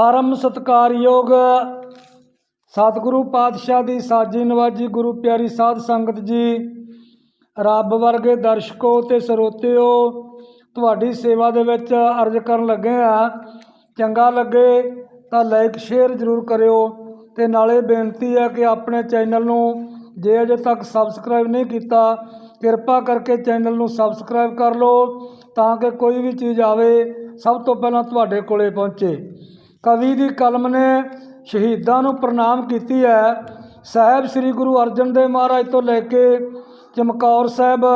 ਪਰਮ ਸਤਕਾਰਯੋਗ ਸਤਿਗੁਰੂ ਪਾਤਸ਼ਾਹ ਦੀ ਸਾਜੀ ਨਵਾਜੀ ਗੁਰੂ ਪਿਆਰੀ ਸਾਧ ਸੰਗਤ ਜੀ, ਰੱਬ ਵਰਗੇ ਦਰਸ਼ਕੋ ਤੇ ਸਰੋਤਿਓ, ਤੁਹਾਡੀ ਸੇਵਾ ਦੇ ਵਿੱਚ ਅਰਜ਼ ਕਰਨ ਲੱਗੇ ਆ। ਚੰਗਾ ਲੱਗੇ ਤਾਂ ਲਾਈਕ ਸ਼ੇਅਰ ਜ਼ਰੂਰ ਕਰਿਓ ਤੇ ਨਾਲੇ ਬੇਨਤੀ ਹੈ ਕਿ ਆਪਣੇ ਚੈਨਲ ਨੂੰ ਜੇ ਅਜੇ ਤੱਕ ਸਬਸਕ੍ਰਾਈਬ ਨਹੀਂ ਕੀਤਾ, ਕਿਰਪਾ ਕਰਕੇ ਚੈਨਲ ਨੂੰ ਸਬਸਕ੍ਰਾਈਬ ਕਰ ਲਓ ਤਾਂ ਕਿ ਕੋਈ ਵੀ ਚੀਜ਼ ਆਵੇ, ਸਭ ਤੋਂ ਪਹਿਲਾਂ ਤੁਹਾਡੇ ਕੋਲੇ ਪਹੁੰਚੇ। ਕਵੀ ਦੀ ਕਲਮ ਨੇ ਸ਼ਹੀਦਾਂ ਨੂੰ ਪ੍ਰਣਾਮ ਕੀਤੀ ਹੈ। ਸਾਹਿਬ ਸ੍ਰੀ ਗੁਰੂ ਅਰਜਨ ਦੇਵ ਮਹਾਰਾਜ ਤੋਂ ਲੈ ਕੇ ਚਮਕੌਰ ਸਾਹਿਬ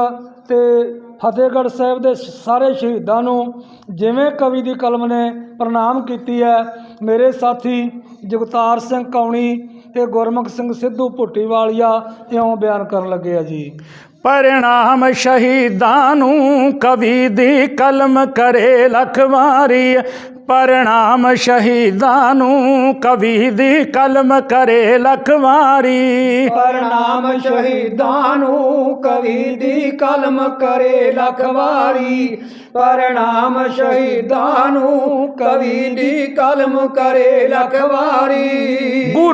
ਤੇ ਫਤਿਹਗੜ੍ਹ ਸਾਹਿਬ ਦੇ ਸਾਰੇ ਸ਼ਹੀਦਾਂ ਨੂੰ ਜਿਵੇਂ ਕਵੀ ਦੀ ਕਲਮ ਨੇ ਪ੍ਰਣਾਮ ਕੀਤੀ ਹੈ। ਮੇਰੇ ਸਾਥੀ ਜਗਤਾਰ ਸਿੰਘ ਕੌਣੀ ਤੇ ਗੁਰਮੁਖ ਸਿੰਘ ਸਿੱਧੂ ਭੁੱਟੀ ਵਾਲੀਆ ਇਉਂ ਬਿਆਨ ਕਰਨ ਲੱਗੇ ਆ ਜੀ। ਪਰਿਣਾਮ ਸ਼ਹੀਦਾਂ ਨੂੰ ਕਵੀ ਦੀ ਕਲਮ ਕਰੇ ਲਖਵਾਰੀ ਪਰਿਣਾਮ ਸ਼ਹੀਦਾਂ ਨੂੰ ਕਵੀ ਦੀ ਕਲਮ ਕਰੇ ਲਖਵਾਰੀ ਪ੍ਰਣਾਮ ਸ਼ਹੀਦਾਂ ਨੂੰ ਕਵੀ ਦੀ ਕਲਮ ਕਰੇ ਲਖਵਾਰੀ ਪ੍ਰਣਾਮ ਸ਼ਹੀਦਾਂ ਨੂੰ ਕਵੀ ਦੀ ਕਲਮ ਕਰੇ ਲਖਵਾਰੀ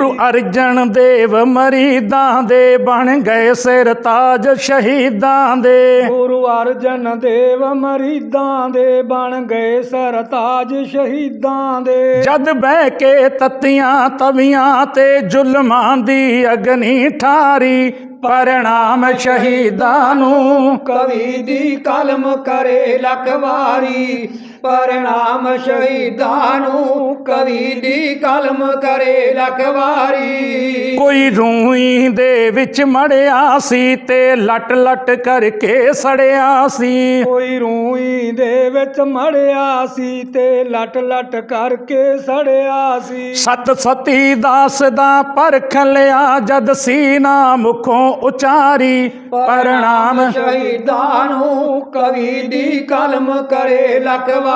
ਗੁਰੂ ਅਰਜਨ ਦੇਵ ਮਰੀਦਾਂ ਦੇ ਬਣ ਗਏ ਸਿਰ ਤਾਜ ਸ਼ਹੀਦਾਂ ਦੇ। ਗੁਰੂ ਅਰਜਨ ਦੇਵ ਮਰੀਦਾਂ ਦੇ ਬਣ ਗਏ ਸਰਤਾਜ ਸ਼ਹੀਦਾਂ ਦੇ। ਜਦ ਬਹਿ ਕੇ ਤਤੀਆਂ ਤਵੀਆਂ ਤੇ ਜ਼ੁਲਮਾਂ ਦੀ ਅਗਨੀ ਠਾਰੀ ਪਰਿਣਾਮ ਸ਼ਹੀਦਾਂ ਨੂੰ ਕਵੀ ਦੀ ਕਲਮ ਕਰੇ ਲਖਵਾਰੀ ਪ੍ਰਣਾਮ ਸ਼ਹੀਦਾਂ ਨੂੰ ਕਵੀ ਦੀ ਕਲਮ ਕਰੇ ਲਖਵਾਰੀ। ਕੋਈ ਰੂਈ ਦੇ ਵਿੱਚ ਮੜਿਆ ਸੀ ਤੇ ਲਟ ਲਟ ਕਰਕੇ ਸੜਿਆ ਸੀ। ਕੋਈ ਰੂਈ ਦੇ ਵਿੱਚ ਮੜਿਆ ਸੀ ਤੇ ਲਟ ਲਟ ਕਰਕੇ ਸੜਿਆ ਸੀ। ਸਤ ਸਤੀ ਦਾਸ ਦਾ ਪਰਖ ਲਿਆ ਜਦ ਸੀਨਾ ਮੁਖੋਂ ਉਚਾਰੀ। ਪਰਿਣਾਮ ਸ਼ਹੀਦਾਂ ਨੂੰ ਕਵੀ ਦੀ ਕਲਮ ਕਰੇ ਲਖਵਾਰੀ।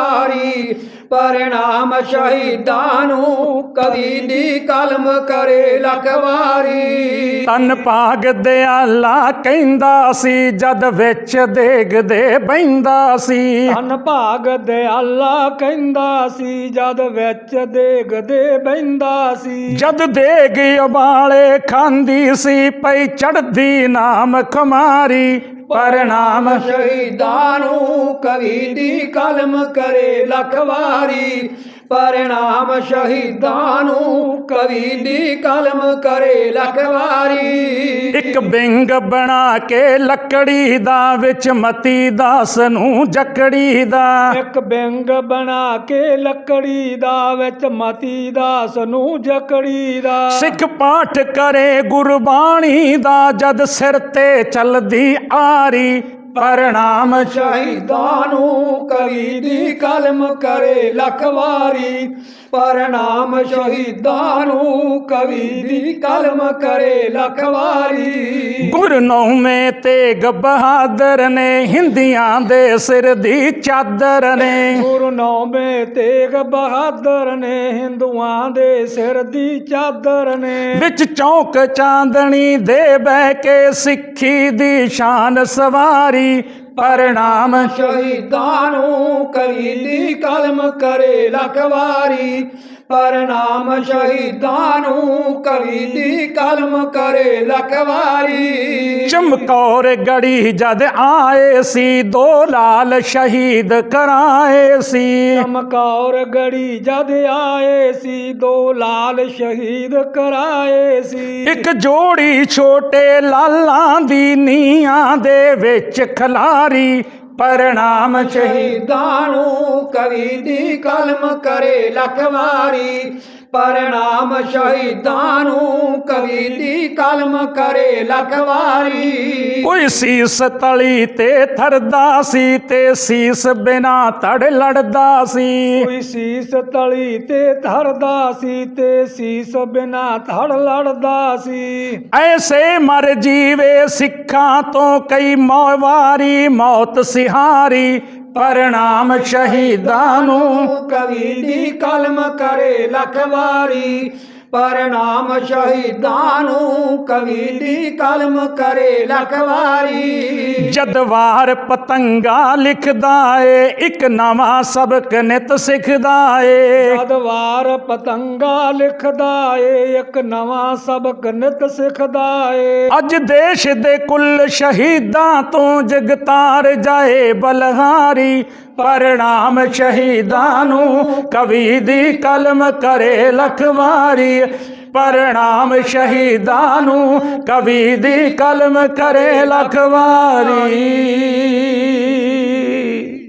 ਪ੍ਰਣਾਮ ਸ਼ਹੀਦਾਂ ਨੂੰ ਕਵੀ ਦੀ ਕਲਮ ਕਰੇ ਲਖਵਾਰੀ ਤਨ ਭਾਗ ਦਿਆਲਾ ਕਹਿੰਦਾ ਸੀ ਜਦ ਵਿੱਚ ਦੇਗ ਦੇ ਬੈਂਦਾ ਸੀ। ਧਨ ਭਾਗ ਦਿਆਲਾ ਕਹਿੰਦਾ ਸੀ ਜਦ ਵਿੱਚ ਦੇਗ ਦੇ ਬੈੰਦਾ ਸੀ। ਜਦ ਦੇਗ ਉਬਾਲੇ ਖਾਂਦੀ ਸੀ ਪਈ ਚੜਦੀ ਨਾਮ ਖਮਾਰੀ। ਪਰਿਣਾਮ ਸ਼ਹੀਦਾਂ ਨੂੰ ਕਵੀ ਦੀ ਕਲਮ ਕਰੇ ਲਖਵਾਰੀ ਪ੍ਰਣਾਮ ਸ਼ਹੀਦਾਂ ਨੂੰ ਕਵੀ ਦੀ ਕਲਮ ਕਰੇ ਲਖਵਾਰੀ ਇੱਕ ਬਿੰਗ ਬਣਾ ਕੇ ਲੱਕੜੀ ਦਾ ਵਿੱਚ ਮਤੀ ਦਾਸ ਨੂੰ ਜਕੜੀ ਦਾ। ਇੱਕ ਬਿੰਗ ਬਣਾ ਕੇ ਲੱਕੜੀ ਦਾ ਵਿੱਚ ਮਤੀ ਦਾਸ ਨੂੰ ਜਕੜੀ ਦਾ। ਸਿੱਖ ਪਾਠ ਕਰੇ ਗੁਰਬਾਣੀ ਦਾ ਜਦ ਸਿਰ ਤੇ ਚਲਦੀ ਆਰੀ। ਪਰਿਣਾਮ ਸ਼ਹੀਦਾਂ ਨੂੰ ਕਵੀ ਦੀ ਕਲਮ ਕਰੇ ਲਖਵਾਰੀ ਪ੍ਰਣਾਮ ਸ਼ਹੀਦਾਂ ਨੂੰ ਕਵੀ ਦੀ ਕਲਮ ਕਰੇ ਲਖਵਾਰੀ ਗੁਰ ਨੌਵੇਂ ਤੇਗ ਬਹਾਦਰ ਨੇ ਹਿੰਦੀਆਂ ਦੇ ਸਿਰ ਦੀ ਚਾਦਰ ਨੇ। ਗੁਰੂ ਨੌਵੇਂ ਤੇਗ ਬਹਾਦਰ ਨੇ ਹਿੰਦੂਆਂ ਦੇ ਸਿਰ ਦੀ ਚਾਦਰ ਨੇ। ਵਿੱਚ ਚੌਕ ਚਾਂਦਣੀ ਦੇ ਬਹਿ ਕੇ ਸਿੱਖੀ ਦੀ ਸ਼ਾਨ ਸਵਾਰੀ ਪਰਿਣਾਮ ਸ਼ਹੀਦਾਂ ਨੂੰ ਕਵੀ ਕਲਮ ਕਰੇ ਲਖਵਾਰੀ ਪ੍ਰਣਾਮ ਸ਼ਹੀਦਾਂ ਨੂੰ ਕਵੀ ਦੀ ਕਲਮ ਕਰੇ ਲਖਵਾਰੀ। ਚਮਕੌਰ ਗੜੀ ਜਦ ਆਏ ਸੀ ਦੋ ਲਾਲ ਸ਼ਹੀਦ ਕਰਾਏ ਸੀ। ਚਮਕੌਰ ਗੜੀ ਜਦ ਆਏ ਸੀ ਦੋ ਲਾਲ ਸ਼ਹੀਦ ਕਰਾਏ ਸੀ। ਇੱਕ ਜੋੜੀ ਛੋਟੇ ਲਾਲਾਂ ਦੀ ਨੀਆਂ ਦੇ ਵਿੱਚ ਖਲਾਰੀ ਪਰਿਣਾਮ ਸ਼ਹੀਦ ਸ਼ਹੀਦਾਂ ਨੂੰ ਕਵੀ ਦੀ ਕਲਮ ਕਰੇ ਲਖਵਾਰੀ ਪ੍ਰਣਾਮ ਸ਼ਹੀਦਾਂ ਨੂੰ ਕਵੀ ਦੀ ਕਲਮ ਕਰੇ ਲਖਵਾਰੀ ਕੋਈ ਸੀਸ ਤਲੀ ਤੇ ਥਰਦਾ ਸੀ ਤੇ ਸੀਸ ਬਿਨਾ ਤੜ ਲੜਦਾ ਸੀ। ਕੋਈ ਸੀਸ ਤਲੀ ਤੇ ਧਰਦਾ ਸੀ ਤੇ ਸੀਸ ਬਿਨਾ ਧੜ ਲੜਦਾ ਸੀ। ਐਸੇ ਮਰ ਜੀਵੇ ਸਿੱਖਾਂ ਤੋਂ ਕਈ ਮੌਵਾਰੀ ਮੌਤ ਸਿਹਾਰੀ। ਪਰਿਣਾਮ ਸ਼ਹੀਦਾਂ ਨੂੰ ਕਵੀ ਦੀ ਕਲਮ ਕਰੇ ਲਖਵਾਰੀ ਪਰਨਾਮ ਸ਼ਹੀਦਾਂ ਨੂੰ ਕਵੀ ਦੀ ਕਲਮ ਕਰੇ ਲਖਵਾਰੀ ਜਦ ਵਾਰ ਪਤੰਗਾ ਲਿਖਦਾ ਏ ਇੱਕ ਨਵਾਂ ਸਬਕ ਨਿਤ ਸਿੱਖਦਾ ਏ। ਜਦਵਾਰ ਪਤੰਗਾ ਲਿਖਦਾ ਏ ਇੱਕ ਨਵਾਂ ਸਬਕ ਨਿਤ ਸਿੱਖਦਾ ਏ। ਅੱਜ ਦੇਸ਼ ਦੇ ਕੁੱਲ ਸ਼ਹੀਦਾਂ ਤੋਂ ਜਗਤਾਰ ਜਾਏ ਬਲਹਾਰੀ ਪਰਣਾਮ ਸ਼ਹੀਦਾਂ ਨੂੰ ਕਵੀ ਦੀ ਕਲਮ ਕਰੇ ਲਖਵਾਰੀ ਪਰਣਾਮ ਸ਼ਹੀਦਾਂ ਨੂੰ ਕਵੀ ਦੀ ਕਲਮ ਕਰੇ ਲਖਵਾਰੀ